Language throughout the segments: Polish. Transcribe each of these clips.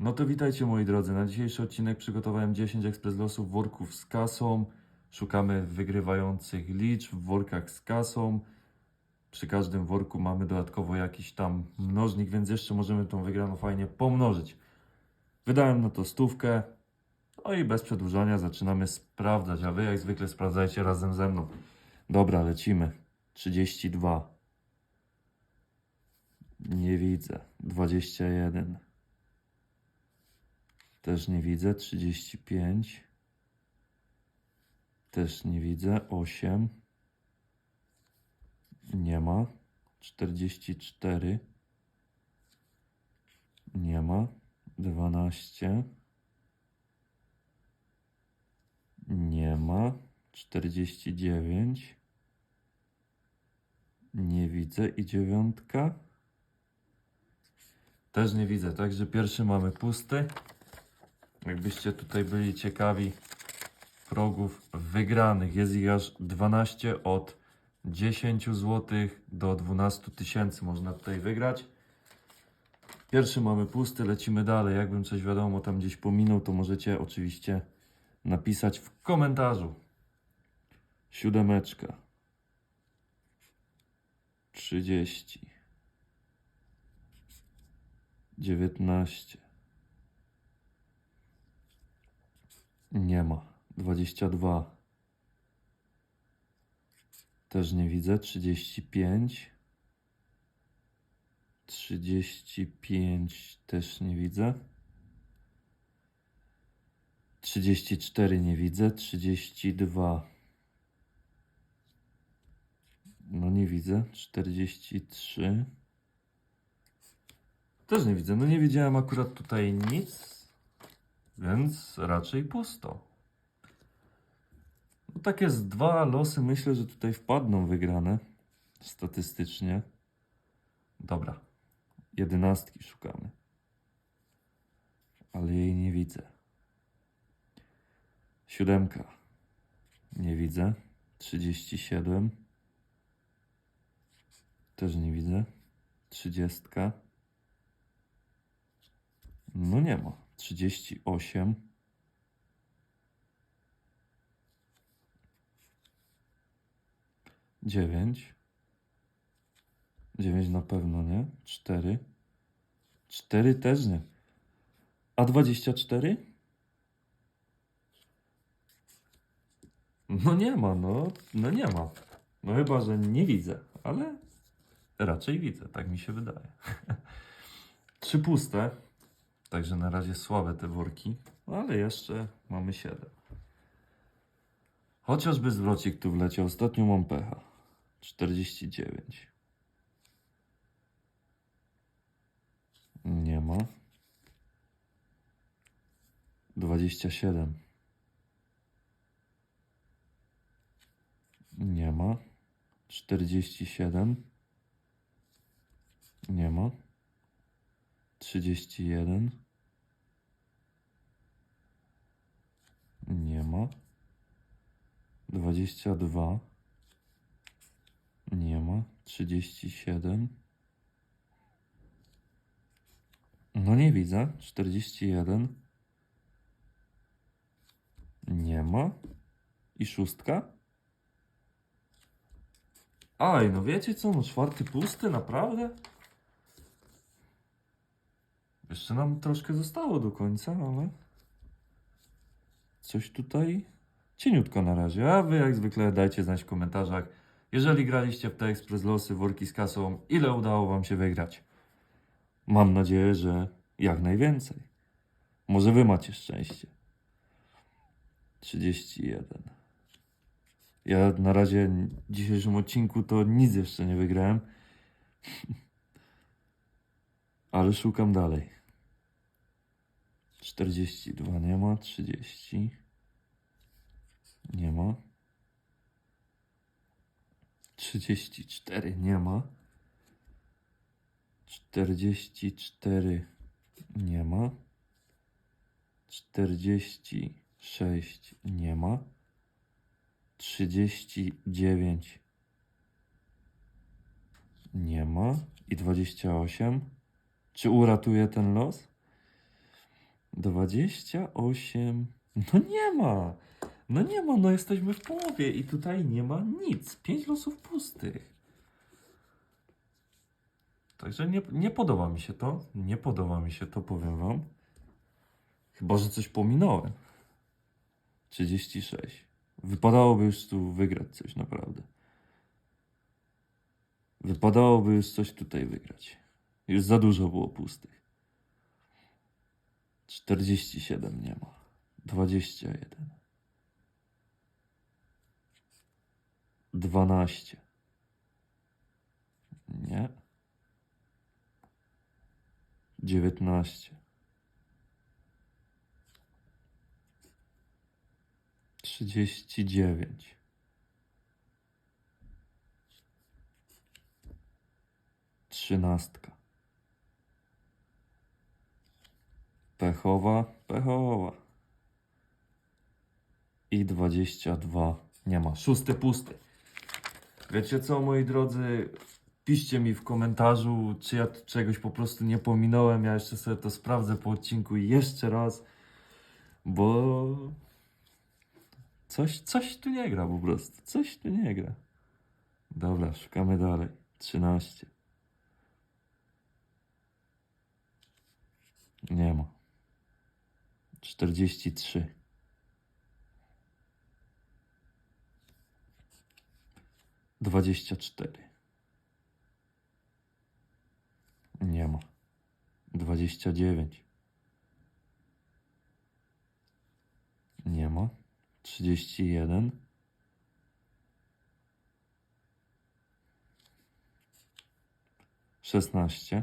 No to witajcie moi drodzy. Na dzisiejszy odcinek przygotowałem 10 ekspres losów worków z kasą. Szukamy wygrywających liczb w workach z kasą. Przy każdym worku mamy dodatkowo jakiś tam mnożnik, więc jeszcze możemy tą wygraną fajnie pomnożyć. Wydałem na to stówkę. No i bez przedłużania zaczynamy sprawdzać, a wy jak zwykle sprawdzajcie razem ze mną. Dobra, lecimy. 32. Nie widzę. 21. Też nie widzę. 35. Też nie widzę. 8. Nie ma. 44. Nie ma. 12. Nie ma. 49. Nie widzę. I dziewiątka. Też nie widzę. Także pierwszy mamy pusty. Jakbyście tutaj byli ciekawi progów wygranych. Jest ich aż 12 od 10 zł do 12 tysięcy można tutaj wygrać. Pierwszy mamy pusty, lecimy dalej. Jakbym coś wiadomo tam gdzieś pominął, to możecie oczywiście napisać w komentarzu. Siódemeczka. 30. 19. Nie ma. 22. Też nie widzę. 35. 35 też nie widzę. 34 nie widzę. 32. No nie widzę. 43. Też nie widzę. No nie widziałem akurat tutaj nic, więc raczej pusto. No takie z dwa losy myślę, że tutaj wpadną wygrane statystycznie. Dobra. Jedenastki szukamy. Ale jej nie widzę. Siódemka. Nie widzę. 37. Też nie widzę. Trzydziestka. No nie ma. 38. Dziewięć. Dziewięć na pewno nie. Cztery. Cztery też nie. A dwadzieścia cztery? No nie ma, no. No nie ma. No chyba, że nie widzę, ale raczej widzę, tak mi się wydaje. Trzy puste. Także na razie słabe te worki, no ale jeszcze mamy 7. Chociażby zwrocik tu wleciał. Ostatnio mam pecha. 49. Nie ma. 27. Nie ma. 47. Nie ma. 31. Nie ma. 22. Nie ma. 37. No nie widzę. 41. Nie ma. I szóstka. Aj, no wiecie co? No czwarty pusty, naprawdę? Jeszcze nam troszkę zostało do końca, ale coś tutaj cieniutko na razie. A wy jak zwykle dajcie znać w komentarzach, jeżeli graliście w te Express Losy, worki z kasą, ile udało wam się wygrać. Mam nadzieję, że jak najwięcej. Może wy macie szczęście. 31. Ja na razie w dzisiejszym odcinku to nic jeszcze nie wygrałem. Ale szukam dalej. 42 nie ma, 30 nie ma. 34 nie ma. 44 nie ma. 46 nie ma. 39 nie ma. I 28. Czy uratuje ten los? 28. No nie ma. No nie ma, no jesteśmy w połowie i tutaj nie ma nic. Pięć losów pustych. Także nie, nie podoba mi się to. Nie podoba mi się to, powiem wam. Chyba, że coś pominąłem. 36. Wypadałoby już tu wygrać coś, naprawdę. Wypadałoby już coś tutaj wygrać. Już za dużo było pustych. 47 nie ma. 21. 12. Nie. 19. 39. Trzynastka. Pechowa, pechowa. I 22. Nie ma. Szósty pusty. Wiecie co, moi drodzy? Piszcie mi w komentarzu, czy ja czegoś po prostu nie pominąłem. Ja jeszcze sobie to sprawdzę po odcinku jeszcze raz, bo coś, coś tu nie gra po prostu. Coś tu nie gra. Dobra, szukamy dalej. 13. Nie ma. 43. Dwadzieścia cztery. Nie ma. Dwadzieścia dziewięć. Nie ma. Trzydzieści jeden. Szesnaście.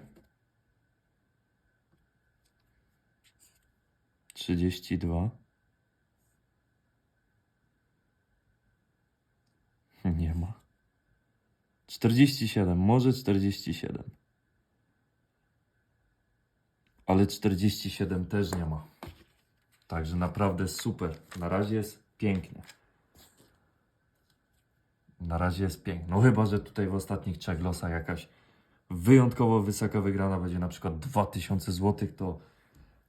Trzydzieści dwa. Nie ma. Czterdzieści siedem. Może czterdzieści siedem. Ale 47 też nie ma. Także naprawdę super. Na razie jest pięknie. Na razie jest pięknie. No chyba, że tutaj w ostatnich trzech losach jakaś wyjątkowo wysoka wygrana będzie na przykład 2000 zł, to,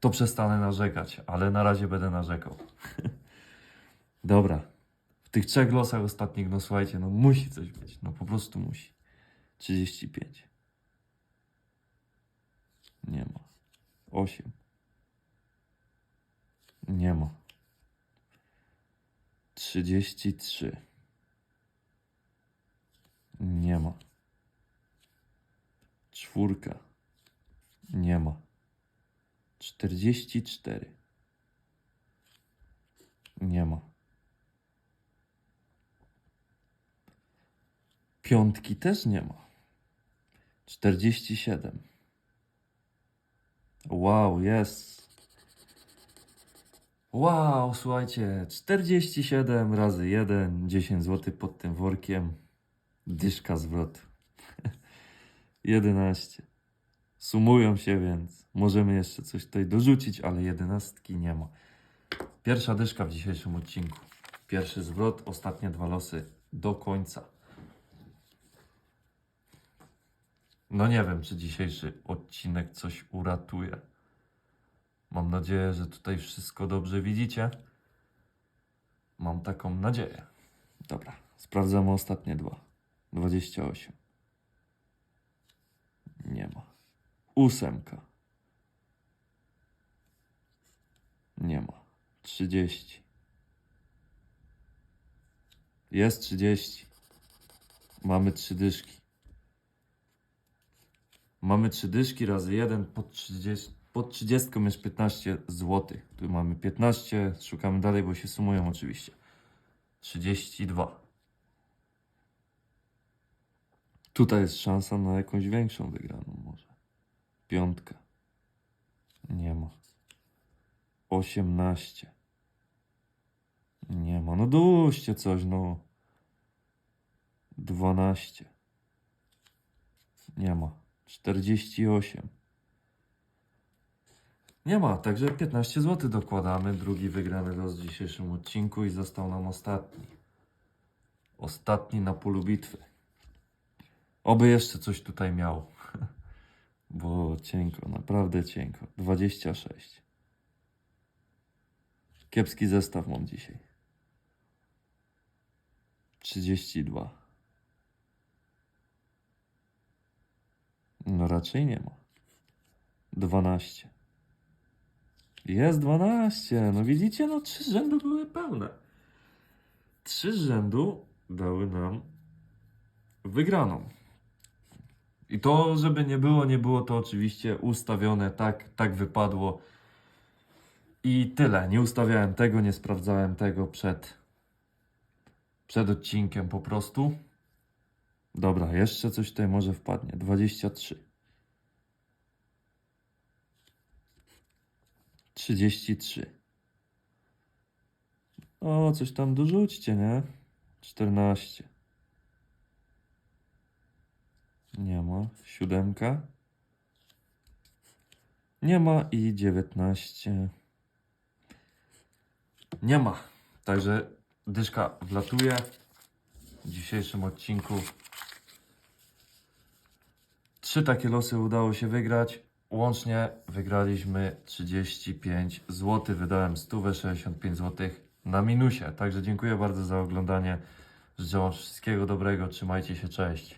to przestanę narzekać, ale na razie będę narzekał. Dobra. W tych trzech losach ostatnich, no słuchajcie, no musi coś być. No po prostu musi. 35. Nie ma. 8. Nie ma. 33. Nie ma. Czwórka. Nie ma. 44. Nie ma. Piątki też nie ma. 47. Wow, jest. Wow, słuchajcie, 47 razy 1, 10 zł pod tym workiem. Dyszka zwrot. 11. Sumują się, więc możemy jeszcze coś tutaj dorzucić, ale jedenastki nie ma. Pierwsza dyszka w dzisiejszym odcinku. Pierwszy zwrot, ostatnie dwa losy do końca. No nie wiem, czy dzisiejszy odcinek coś uratuje. Mam nadzieję, że tutaj wszystko dobrze widzicie. Mam taką nadzieję. Dobra, sprawdzamy ostatnie dwa. 28. Nie ma. Ósemka. Nie ma. 30. Jest 30. Mamy trzy dyszki. Mamy trzy dyszki razy jeden pod 30, pod 30 jest 15 zł. Tu mamy 15, szukamy dalej, bo się sumują oczywiście. 32. Tutaj jest szansa na jakąś większą wygraną może. Piątka. Nie ma. 18. Nie ma. No dołóżcie coś, no. 12. Nie ma. 48. Nie ma, także 15 zł dokładamy. Drugi wygrany los w dzisiejszym odcinku i został nam ostatni. Ostatni na polu bitwy. Oby jeszcze coś tutaj miał. Bo cienko, naprawdę cienko. 26. Kiepski zestaw mam dzisiaj. 32. No raczej nie ma. 12. Jest 12. No widzicie, no trzy rzędu były pełne. Trzy rzędu dały nam wygraną. I to, żeby nie było, nie było to oczywiście ustawione, tak, tak wypadło. I tyle. Nie ustawiałem tego, nie sprawdzałem tego przed, przed odcinkiem po prostu. Dobra, jeszcze coś tutaj może wpadnie. 23. 33. O, coś tam dorzućcie, nie? 14. Nie ma. Siódemka. Nie ma i 19. Nie ma. Także dyszka wlatuje w dzisiejszym odcinku. Trzy takie losy udało się wygrać. Łącznie wygraliśmy 35 zł. Wydałem 165 zł na minusie. Także dziękuję bardzo za oglądanie. Życzę Wam wszystkiego dobrego. Trzymajcie się. Cześć.